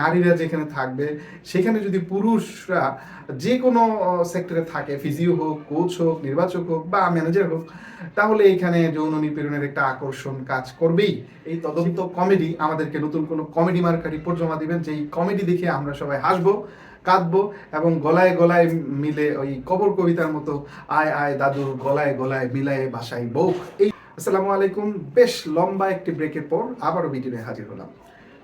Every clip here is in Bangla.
নারীরা যেখানে থাকবে, সেখানে যদি পুরুষরা যে কোনো সেক্টরে থাকে ফিজিও হোক কোচ হোক, নির্বাচক হোক বা ম্যানেজার হোক, তাহলে এখানে যৌন নিপীড়নের একটা আকর্ষণ কাজ করবেই। এই তদন্ত কমেডি আমাদেরকে নতুন কোনো কমেডি মার্কা রিপোর্ট জমা দিবেন, যেই কমেডি দেখে আমরা সবাই হাসবো, কাঁদবো এবং গলায় গলায় মিলে ওই কবর কবিতার মতো আয় আয় দাদুর গলায় গলায় মিলায়ে ভাষায় বউ। এই আসসালামু আলাইকুম। বেশ লম্বা একটি ব্রেকের পর আবারও ভিডিও নিয়ে হাজির হলাম।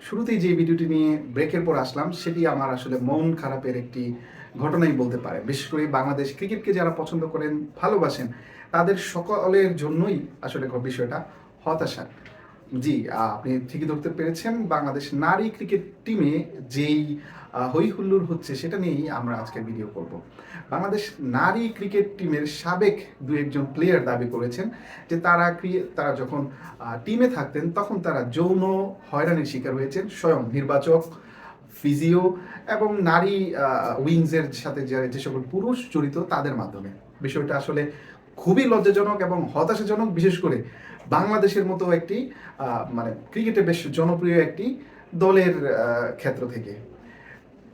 শুরুতেই যে ভিডিওটি নিয়ে ব্রেকের পর আসলাম, সেটি আমার আসলে মন খারাপের একটি ঘটনাই বলতে পারে। বিশেষ করে বাংলাদেশ ক্রিকেটকে যারা পছন্দ করেন, ভালোবাসেন, তাদের সকলের জন্যই আসলে বিষয়টা হতাশা জি আপনি ঠিকই ধরতে পেরেছেন। বাংলাদেশ নারী ক্রিকেট টিমে যেই হই হুল্লোড় হচ্ছে সেটা নিয়েই আমরা আজকে ভিডিও করব। বাংলাদেশ নারী ক্রিকেট টিমের সাবেক দু একজন প্লেয়ার দাবি করেছেন যে তারা তারা যখন টিমে থাকতেন তখন তারা যৌন হয়রানির শিকার হয়েছেন। স্বয়ং নির্বাচক ফিজিও এবং নারী উইংসের সাথে যে সকল পুরুষ জড়িত তাদের মাধ্যমে। বিষয়টা আসলে খুবই লজ্জাজনক এবং হতাশাজনক, বিশেষ করে বাংলাদেশের মতো একটি মানে ক্রিকেটে বেশ জনপ্রিয় একটি দলের ক্ষেত্র থেকে।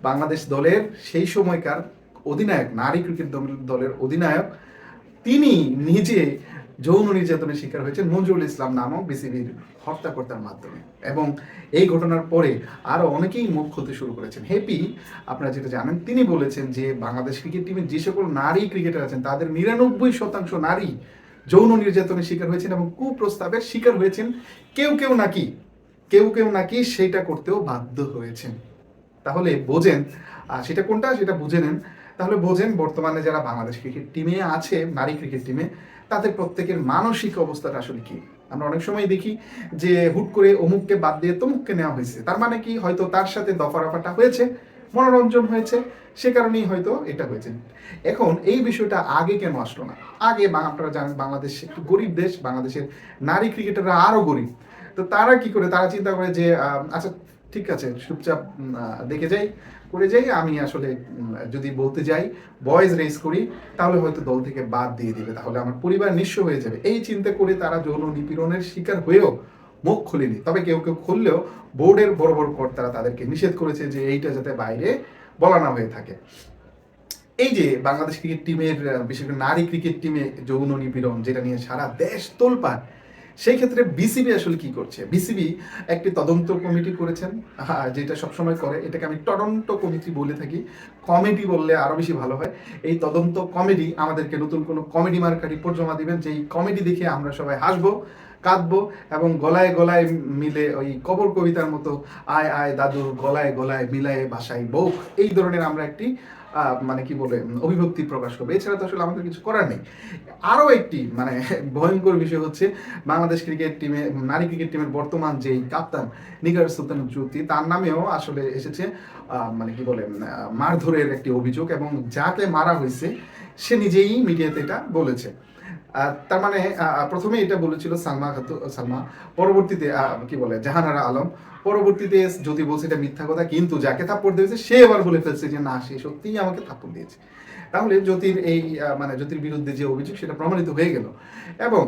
বাংলাদেশ দলের সেই সময়কার অধিনায়ক, নারী ক্রিকেট দল- দলের অধিনায়ক, তিনি নিজে যৌন নির্যাতনের শিকার হয়েছেন নজরুল ইসলাম নামক বিসিবির হত্যাকর্তার মাধ্যমে। এবং এই ঘটনার পরে আরও অনেকেই মুখ খুলতে শুরু করেছেন। হ্যাপি আপনারা যেটা জানেন, তিনি বলেছেন যে বাংলাদেশ ক্রিকেট টিমের যে সকল নারী ক্রিকেটার আছেন, তাদের নিরানব্বই শতাংশ নারী যৌন নির্যাতনের শিকার হয়েছেন এবং কুপ্রস্তাবের শিকার হয়েছেন। কেউ কেউ নাকি, কেউ কেউ নাকি সেটা করতেও বাধ্য হয়েছেন। তাহলে বোঝেন সেটা কোনটা, সেটা বুঝে নেন। তাহলে বোঝেন বর্তমানে যারা বাংলাদেশ ক্রিকেট টিমে আছে, নারী ক্রিকেট টিমে তাদের প্রত্যেকের মানসিক অবস্থাটা আসলে কি? আমরা অনেক সময় দেখি যে হুট করে অমুককে বাদ দিয়ে তমুককে নেওয়া হয়েছে। তার মানে কি? হয়তো তার সাথে দফা রফাটা হয়েছে, মনোরঞ্জন হয়েছে, সে কারণেই হয়তো এটা হয়েছে। এখন এই বিষয়টা আগে কেন আসলো না? আগে আপনারা জানেন বাংলাদেশ একটু গরিব দেশ, বাংলাদেশের নারী ক্রিকেটাররা আরও গরিব। তো তারা কি করে? তারা চিন্তা করে যে আচ্ছা ঠিক আছে, চুপচাপ দেখে যাই, করে যাই, আমি আসলে যদি বলতে যাই বয়েজ রেস করি, তাহলে হয়তো দল থেকে বাদ দিয়ে দিবে, তাহলে আমার পরিবার নিঃস্ব হয়ে যাবে। এই চিন্তা করে তারা যৌন নিপীড়নের শিকার হয়েও মুখ খুলেনি। তবে কেউ কেউ খুললেও বোর্ডের বড় বড় কর্তারা তাদেরকে নিষেধ করেছে যে এইটা যাতে বাইরে বলা না হয়ে থাকে। এই যে বাংলাদেশ ক্রিকেট টিমের বিশেষ করে নারী ক্রিকেট টিমে যৌন নিপীড়ন, যেটা নিয়ে সারা দেশ তোলপাড় সেই ক্ষেত্রে বিসিবি আসলে কি করছে? বিসিবি একটি তদন্ত কমিটি করেছেন হ্যাঁ, যেটা সবসময় করে। এটাকে আমি তদন্ত কমিটি বলে থাকি। কমেডি বললে আরও বেশি ভালো হয়। এই তদন্ত কমেডি আমাদেরকে নতুন কোনো কমেডি মার্কা রিপোর্ট জমা দিবেন। যেই কমেডি দেখে আমরা সবাই হাসবো। কাঁদবো এবং গলায় গলায় মিলে ওই কবর কবিতার মতো আয় আয় দাদুর গলায় গলায় মিলায়ে ভাষায় বউ। এই ধরনের আমরা একটি মানে কি বলে অভিভক্তি প্রকাশ করব। এছাড়া তো আসলে আমাদের কিছু করার নেই। আরও একটি মানে ভয়ঙ্কর বিষয় হচ্ছে বাংলাদেশ ক্রিকেট টিমে, নারী ক্রিকেট টিমের বর্তমান যেই কাপ্তান নিগার সুলতান জ্যোতি তার নামেও আসলে এসেছে মানে কি বলে মারধরের একটি অভিযোগ এবং যাকে মারা হয়েছে, সে নিজেই মিডিয়াতে এটা বলেছে। তার মানে প্রথমে এটা বলেছিল সালমা খাতু, সালমা। পরবর্তীতে কি বলে, জাহানারা আলম। পরবর্তীতে যদি বলছে এটা মিথ্যা কথা, কিন্তু যাকে থাপ্পড় দিয়েছে, সে এবার বলে ফেলছে যে, না, সে সত্যিই আমাকে থাপ্পড় দিয়েছে। তাহলে জ্যোতির এই মানে জ্যোতির বিরুদ্ধে যে অভিযোগ, সেটা প্রমাণিত হয়ে গেল। এবং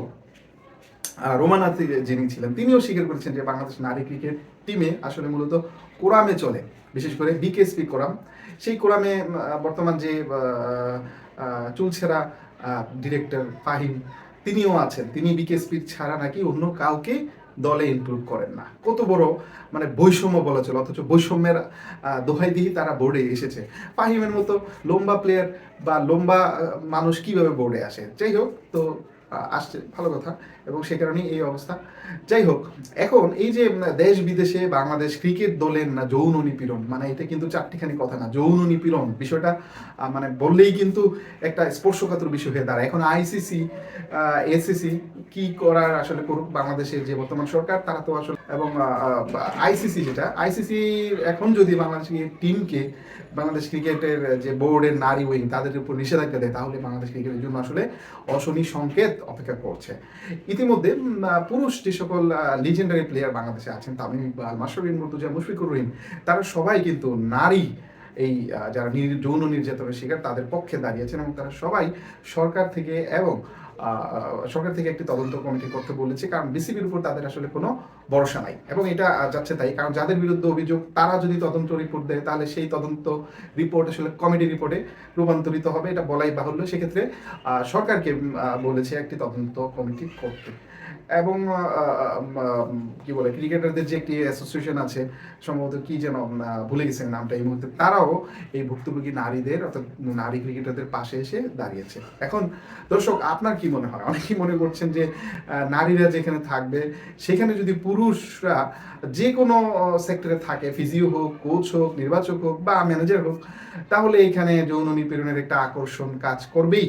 রোমানাথ যিনি ছিলেন, তিনিও স্বীকার করেছেন যে, বাংলাদেশ নারী ক্রিকেট টিমে আসলে মূলত কোরামে চলে। বিশেষ করে বিকেএসপি কোরাম সেই কোরামে বর্তমান যে চুলছেরা ডিরেক্টর ফাহিম, তিনিও আছেন। তিনি বিকেএসপির ছাড়া নাকি অন্য কাউকে দলে ইনক্লুড করেন না। কত বড় মানে বৈষম্য বলা চলে, অথচ বৈষম্যের দোহাই দিয়েই তারা বোর্ডে এসেছে। ফাহিমের মতো লম্বা প্লেয়ার বা লম্বা মানুষ কীভাবে বোর্ডে আসে? যাই হোক, তো আসছে। ভালো কথা। এবং সে কারণেই এই অবস্থা। যাই হোক, এখন এই যে দেশ বিদেশে বাংলাদেশ ক্রিকেট দলের না যৌন নিপীড়ন মানে এটা কিন্তু চারটিখানি কথা না, যৌন নিপীড়ন বিষয়টা মানে বললেই কিন্তু একটা স্পর্শকাতর বিষয় হয়ে দাঁড়ায়। এখন আইসিসি এসিসি কি করার আসলে করুক বাংলাদেশের যে বর্তমান সরকার, তারা তো আসলে, এবং আইসিসি যেটা আইসিসি এখন যদি বাংলাদেশ টিমকে, বাংলাদেশ ক্রিকেটের যে বোর্ডের নারী উইং, তাদের উপর নিষেধাজ্ঞা দেয়, তাহলে বাংলাদেশ ক্রিকেটের জন্য আসলে অশনি সংকেত অপেক্ষা করছে। ইতিমধ্যে পুরুষ যে সকল লিজেন্ডারি প্লেয়ার বাংলাদেশে আছেন, তামিম ইকবাল মাসরিন মুর্তুজা, মুশফিকুর রহিম, তারা সবাই কিন্তু নারী। এই যারা যৌন নির্যাতনের শিকার, তাদের পক্ষে দাঁড়িয়েছেন এবং তারা সবাই সরকার থেকে এবং সরকার থেকে একটি তদন্ত কমিটি করতে বলেছে কারণ বিসিবির উপর তাদের আসলে কোনো ভরসা নাই। এবং এটা যাচ্ছে তাই, কারণ যাদের বিরুদ্ধে অভিযোগ, তারা যদি তদন্ত রিপোর্ট দেয়, তাহলে সেই তদন্ত রিপোর্ট আসলে কমিটি রিপোর্টে রূপান্তরিত হবে, এটা বলাই বাহুল্য। সেক্ষেত্রে সরকারকে বলেছে একটি তদন্ত কমিটি করতে। এবং কি বলে ক্রিকেটারদের যে একটি অ্যাসোসিয়েশন আছে, সম্ভবত কি যেন ভুলে গেছেন নামটা এই মুহূর্তে, তারাও এই ভুক্তভোগী নারীদের, অর্থাৎ নারী ক্রিকেটারদের পাশে এসে দাঁড়িয়েছে। এখন, দর্শক, আপনার কি মনে হয়? অনেকেই মনে করছেন যে নারীরা যেখানে থাকবে, সেখানে যদি পুরুষরা যে কোনো সেক্টরে থাকে ফিজিও হোক কোচ হোক, নির্বাচক হোক বা ম্যানেজার হোক, তাহলে এখানে যৌন নিপীড়নের একটা আকর্ষণ কাজ করবেই।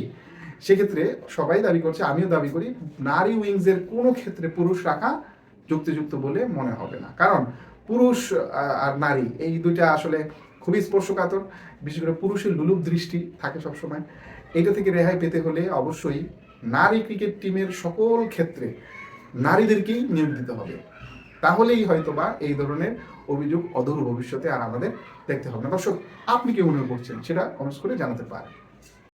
সেক্ষেত্রে সবাই দাবি করছে, আমিও দাবি করি, নারী উইংসের কোনো ক্ষেত্রে পুরুষ রাখা যুক্তিযুক্ত বলে মনে হবে না। কারণ পুরুষ আর নারী, এই দুইটা আসলে খুবই স্পর্শকাতর, বিশেষ করে পুরুষের লুলুপ দৃষ্টি থাকে সবসময়। এটা থেকে রেহাই পেতে হলে অবশ্যই নারী ক্রিকেট টিমের সকল ক্ষেত্রে নারীদেরকেই নিয়োগ দিতে হবে। তাহলেই হয়তো বা এই ধরনের অভিযোগ অদূর ভবিষ্যতে আর আমাদের দেখতে হবে না। দর্শক, আপনি কি মনে করছেন? সেটা কমেন্টস করে জানাতে পারেন।